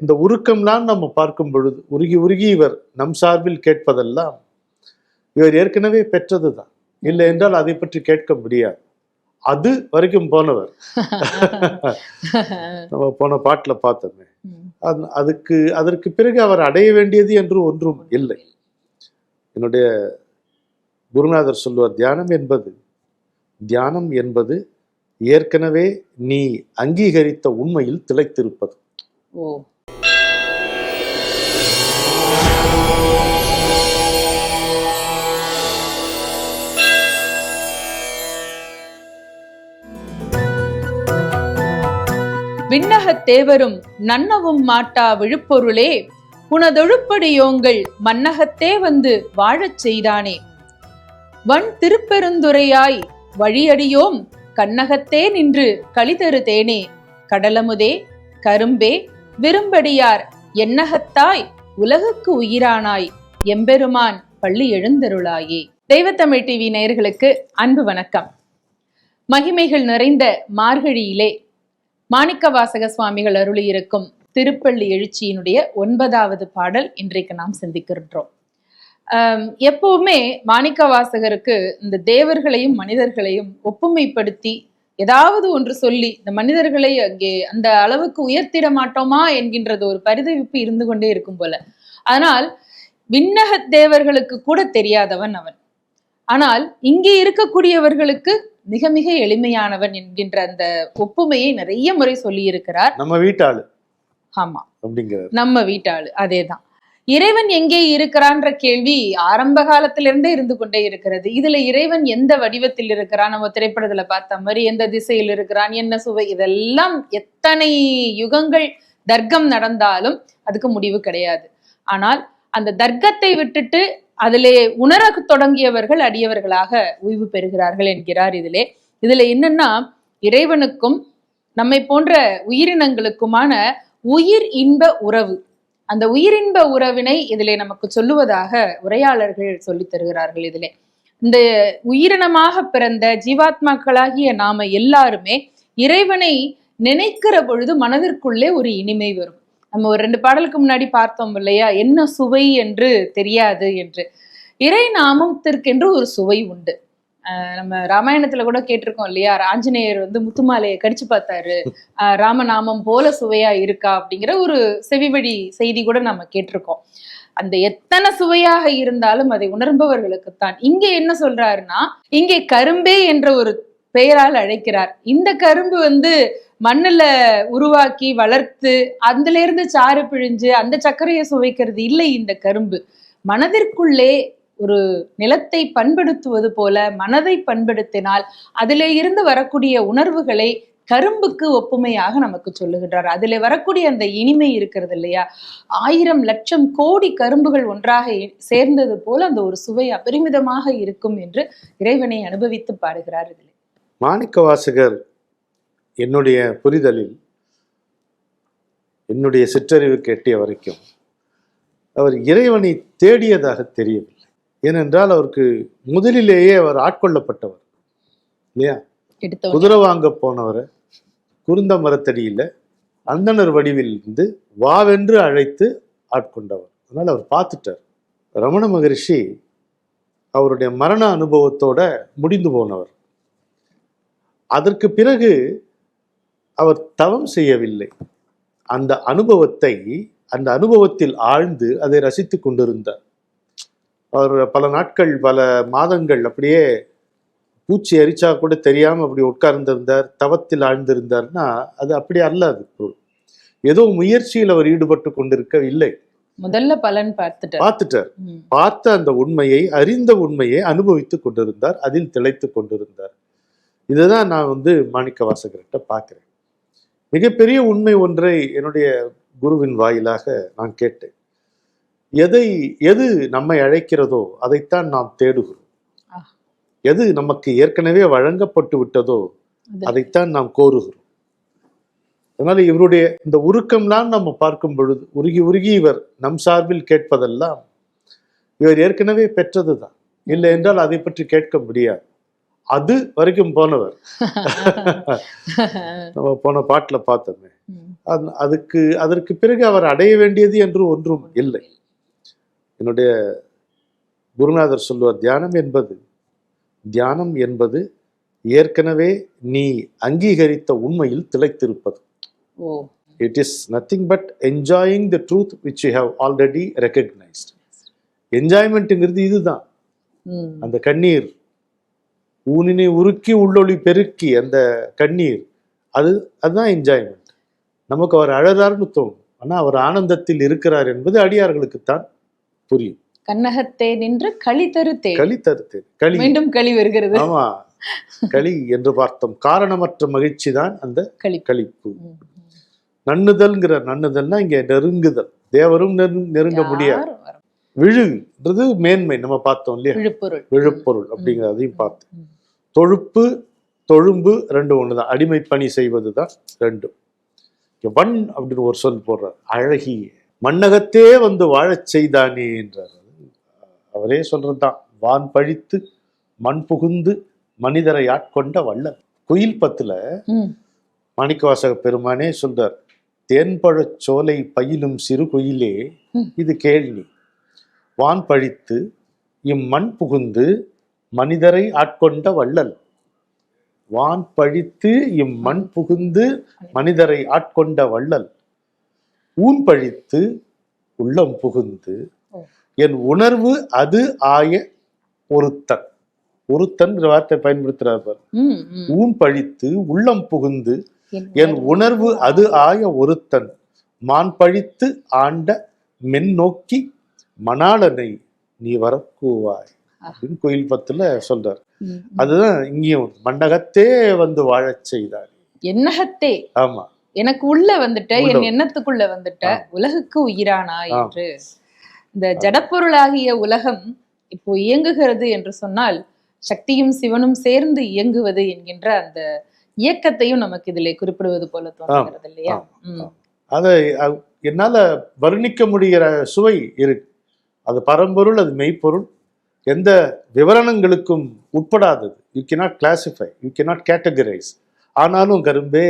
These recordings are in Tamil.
இந்த உருக்கம்லாம் நம்ம பார்க்கும் பொழுது உருகி உருகி இவர் நம் சார்பில் கேட்பதெல்லாம் இவர் ஏற்கனவே பெற்றதுதான். இல்லை என்றால் அதை பற்றி கேட்க முடியாது. அது வரைக்கும் போனவர். நம்ம போன பாட்டுல பார்த்தோமே. அதுக்கு அதற்கு பிறகு அவர் அடைய வேண்டியது என்று ஒன்றும் இல்லை. என்னுடைய குருநாதர் சொல்லுவார் தியானம் என்பது தியானம் என்பது ஏற்கனவே நீ அங்கீகரித்த உண்மையில் திளைத்திருப்பது. ஓ. விண்ணகத் தேவரும் நன்னவும் மாட்டா விழுப்பொருளே. உனதொழுப்படியோங்கள் மன்னகத்தே வந்து வாழச் செய்தானே. வன் திருப்பெருந்துரையாய் வழியடியோம் கண்ணகத்தே நின்று களிதரு தேனே கடலமுதே கரும்பே விரும்படியார் எண்ணகத்தாய் உலகுக்கு உயிரானாய் எம்பெருமான் பள்ளி எழுந்தருளாயே. தெய்வத்தமிழ் டிவி நேயர்களுக்கு அன்பு வணக்கம். மகிமைகள் நிறைந்த மார்கழியிலே மாணிக்க வாசக சுவாமிகள் அருளியிருக்கும் திருப்பள்ளி எழுச்சியினுடைய ஒன்பதாவது பாடல் இன்றைக்கு நாம் சிந்திக்கின்றோம். எப்பவுமே எப்பவுமே மாணிக்கவாசகருக்கு இந்த தேவர்களையும் மனிதர்களையும் ஒப்புமைப்படுத்தி ஏதாவது ஒன்று சொல்லி இந்த மனிதர்களை அங்கே அந்த அளவுக்கு உயர்த்திட மாட்டோமா என்கின்றது ஒரு பரிதவிப்பு இருந்து கொண்டே இருக்கும் போல. ஆனால் விண்ணக தேவர்களுக்கு கூட தெரியாதவன் அவன். ஆனால் இங்கே இருக்கக்கூடியவர்களுக்கு மிக மிக எளிமையானவன் என்கின்ற அந்த ஒப்புமையை நிறைய முறை சொல்லி இருக்கிறார் நம்ம வீட்டாளு. ஆமா. அப்படிங்கிறார். நம்ம வீட்டாளு. அதேதான். இறைவன் எங்கே இருக்கிறான்ற கேள்வி ஆரம்ப காலத்திலிருந்தே இருந்து கொண்டே இருக்கிறது. இதுல இறைவன் எந்த வடிவத்தில் இருக்கிறான்? நம்ம திரைப்படத்துல பார்த்த மாதிரி எந்த திசையில் இருக்கிறான்? என்ன சுவை? இதெல்லாம் எத்தனை யுகங்கள் தர்க்கம் நடந்தாலும் அதுக்கு முடிவு கிடையாது. ஆனால் அந்த தர்க்கத்தை விட்டுட்டு அதிலே உணர தொடங்கியவர்கள் அடியவர்களாக ஓய்வு பெறுகிறார்கள் என்கிறார் இதிலே. இதுல என்னன்னா இறைவனுக்கும் நம்மை போன்ற உயிரினங்களுக்குமான உயிர் இன்ப உறவு. அந்த உயிரின்ப உறவினை இதிலே நமக்கு சொல்லுவதாக உரையாளர்கள் சொல்லி தருகிறார்கள் இதிலே. இந்த உயிரினமாக பிறந்த ஜீவாத்மாக்களாகிய நாம எல்லாருமே இறைவனை நினைக்கிற பொழுது மனதிற்குள்ளே ஒரு இனிமை வரும். நம்ம ஒரு ரெண்டு பாடலுக்கு முன்னாடி பார்த்தோம் இல்லையா? என்ன சுவை என்று தெரியாது என்று. இறை நாமத்திற்கென்று ஒரு சுவை உண்டு. ஆஹ் நம்ம ராமாயணத்துல கூட கேட்டிருக்கோம் இல்லையா? ஆஞ்சநேயர் வந்து முத்துமாலையை கடிச்சு பார்த்தாரு. ஆஹ் ராமநாமம் போல சுவையா இருக்கா அப்படிங்கிற ஒரு செவிவழி செய்தி கூட நம்ம கேட்டிருக்கோம். அந்த எத்தனை சுவையாக இருந்தாலும் அதை உணர்பவர்களுக்குத்தான். இங்க என்ன சொல்றாருன்னா இங்கே கரும்பே என்ற ஒரு பெயரால் அழைக்கிறார். இந்த கரும்பு வந்து மண்ணுல உருவாக்கி வளர்த்து அதுல இருந்து சாறு பிழிஞ்சு அந்த சர்க்கரையை சுவைக்கிறது இல்லை இந்த கரும்பு. மனதிற்குள்ளே ஒரு நிலத்தை பண்படுத்துவது போல மனதை பண்படுத்தினால் அதிலே இருந்து வரக்கூடிய உணர்வுகளை கரும்புக்கு ஒப்புமையாக நமக்கு சொல்லுகின்றார். அதில் வரக்கூடிய அந்த இனிமை இருக்கிறது இல்லையா? ஆயிரம் லட்சம் கோடி கரும்புகள் ஒன்றாக சேர்ந்தது போல அந்த ஒரு சுவை அபரிமிதமாக இருக்கும் என்று இறைவனை அனுபவித்து பாடுகிறார் இதில். மாணிக்க வாசகர் என்னுடைய புரிதலில் என்னுடைய சிற்றறிவுக்கு எட்டிய வரைக்கும் அவர் இறைவனை தேடியதாக தெரியவில்லை. ஏனென்றால் அவருக்கு முதலிலேயே அவர் ஆட்கொள்ளப்பட்டவர் இல்லையா? குதிரை வாங்க போனவரை குருந்த மரத்தடியில் அந்தணர் வடிவில் இருந்து வாவென்று அழைத்து ஆட்கொண்டவர். அதனால் அவர் பார்த்துட்டார். ரமண மகரிஷி அவருடைய மரண அனுபவத்தோட முடிந்து போனவர். அதற்கு பிறகு அவர் தவம் செய்யவில்லை. அந்த அனுபவத்தை அந்த அனுபவத்தில் ஆழ்ந்து அதை ரசித்து கொண்டிருந்தார். அவர் பல நாட்கள் பல மாதங்கள் அப்படியே பூச்சி எரிச்சா கூட தெரியாம அப்படி உட்கார்ந்திருந்தார் தவத்தில் ஆழ்ந்திருந்தார்னா அது அப்படி அல்ல அது பொருள். ஏதோ முயற்சியில் அவர் ஈடுபட்டு கொண்டிருக்கவில்லை. முதல்ல பலன் பார்த்துட்டார். பார்த்துட்டார். பார்த்த அந்த உண்மையை அறிந்த உண்மையை அனுபவித்து கொண்டிருந்தார் அதில் திளைத்து கொண்டிருந்தார். இதுதான் நான் வந்து மாணிக்க வாசகர்கிட்ட பார்க்கிறேன். மிகப்பெரிய உண்மை ஒன்றை என்னுடைய குருவின் வாயிலாக நான் கேட்டேன். எதை எது நம்மை அழைக்கிறதோ அதைத்தான் நாம் தேடுகிறோம். எது நமக்கு ஏற்கனவே வழங்கப்பட்டு விட்டதோ அது- அதைத்தான் நாம் கோருகிறோம். அதனால இவருடைய இந்த உருக்கம்லாம் நம்ம பார்க்கும் பொழுது உருகி உருகி இவர் நம் சார்பில் கேட்பதெல்லாம் இவர் ஏற்கனவே பெற்றதுதான் இல்லை என்றால் அதை பற்றி கேட்க முடியாது. அது வரைக்கும் போனவர். நம்ம போன பாட்டுல பார்த்தோமே. அதுக்கு அதற்கு பிறகு அவர் அடைய வேண்டியது என்று ஒன்றும் இல்லை. என்னுடைய குருநாதர் சொல்லுவார் தியானம் என்பது தியானம் என்பது ஏற்கனவே நீ அங்கீகரித்த உண்மையில் திளைத்திருப்பது. It is nothing but enjoying the truth which you have already recognised என்ஜாய்மெண்ட்டுங்கிறது இதுதான். அந்த கண்ணீர் ஊனினை உருக்கி உள்ளொளி பெருக்கி அந்த கண்ணீர் அது அதுதான் என்ஜாய்மெண்ட் நமக்கு அவர் அழறாருன்னு தோணும். ஆனா அவர் ஆனந்தத்தில் இருக்கிறார் என்பது அடியார்களுக்குத்தான் புரியும். கண்ணகத்தே நின்று களி தருத்தே களி தருத்து களி. மீண்டும் களி வருகிறது. ஆமா. களி என்று பார்த்தோம். காரணமற்ற மகிழ்ச்சி தான் அந்த களி. களிப்பு. ம். நண்ணுதல்ங்கிற நண்ணுதல்னா இங்க நெருங்குதல். தேவரும் நெரு- நெருங்க முடியாது. விழுன்றது மேன்மை நம்ம பார்த்தோம் இல்லையா? விழுப்பொருள். விழுப்பொருள் அப்படிங்கிறதையும் பார்த்தோம். ம். தொழுப்பு தொழும்பு ரெண்டு ஒண்ணுதான். அடிமை பணி செய்வது தான் ரெண்டும் வன் அப்படின்னு ஒரு சொல் போடுறார். அழகி மண்ணகத்தே வந்து வாழச் செய்தானே என்றார். அவரே சொல்றதுதான். வான் பழித்து மண் புகுந்து மனிதரை ஆட்கொண்ட வள்ளல் குயில் பத்துல. மாணிக்கவாசக பெருமானே சொல்றார் தேன்பழச் சோலை பயிலும் சிறு குயிலே. இது கேள்வி வான் பழித்து இம்மண் புகுந்து மனிதரை ஆட்கொண்ட வள்ளல் வான் பழித்து இம்மண் புகுந்து மனிதரை ஆட்கொண்ட வள்ளல் ஊன் பழித்து உள்ளம் புகுந்து. என் உணர்வு அது ஆய ஒருத்தன் ஒருத்தன் வார்த்தை பயன்படுத்துறார் பாரு. ஊன் பழித்து உள்ளம் புகுந்து என் உணர்வு அது ஆய ஒருத்தன் மான் பழித்து ஆண்ட மென் நோக்கி மணாளனை நீ வரக்கூவாய் அப்படின்னு கோயில் பத்துல சொல்றார். அதுதான் இங்கேயும் மண்டகத்தே வந்து வாழச் செய்தார். என்னகத்தே. ஆமா. எனக்கு உள்ள வந்துட்ட என் எண்ணத்துக்குள்ள வந்துட்ட. உலகுக்கு உயிரானா. என்று. இந்த ஜடப்பொருளாகிய உலகம் இப்போ இயங்குகிறது என்று சொன்னால் சக்தியும் சிவனும் சேர்ந்து இயங்குவது என்கின்ற அந்த இயக்கத்தையும் நமக்கு இதிலே குறிப்பிடுவது போல தோன்றுகிறது இல்லையா. அதை என்னால வர்ணிக்க முடிகிற சுவை இருக்கு. அது பரம்பொருள் அது மெய்ப்பொருள். எந்த விவரணங்களுக்கும் உட்படாதது. You cannot classify you cannot categorise ஆனாலும் கரும்பே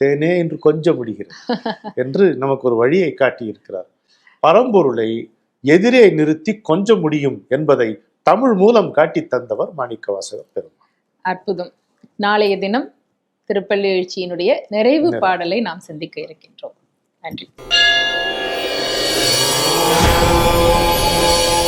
தேனே என்று கொஞ்சம் முடிகிறது என்று நமக்கு ஒரு வழியை காட்டியிருக்கிறார். பரம்பொருளை எதிரே நிறுத்தி கொஞ்ச முடியும் என்பதை தமிழ் மூலம் காட்டி தந்தவர் மாணிக்கவாசகர் பெருமாள் அற்புதம். நாளைய தினம் திருப்பள்ளி எழுச்சியினுடைய நிறைவு நிறைவு. பாடலை நாம் சிந்திக்க இருக்கின்றோம். நன்றி. Whoa.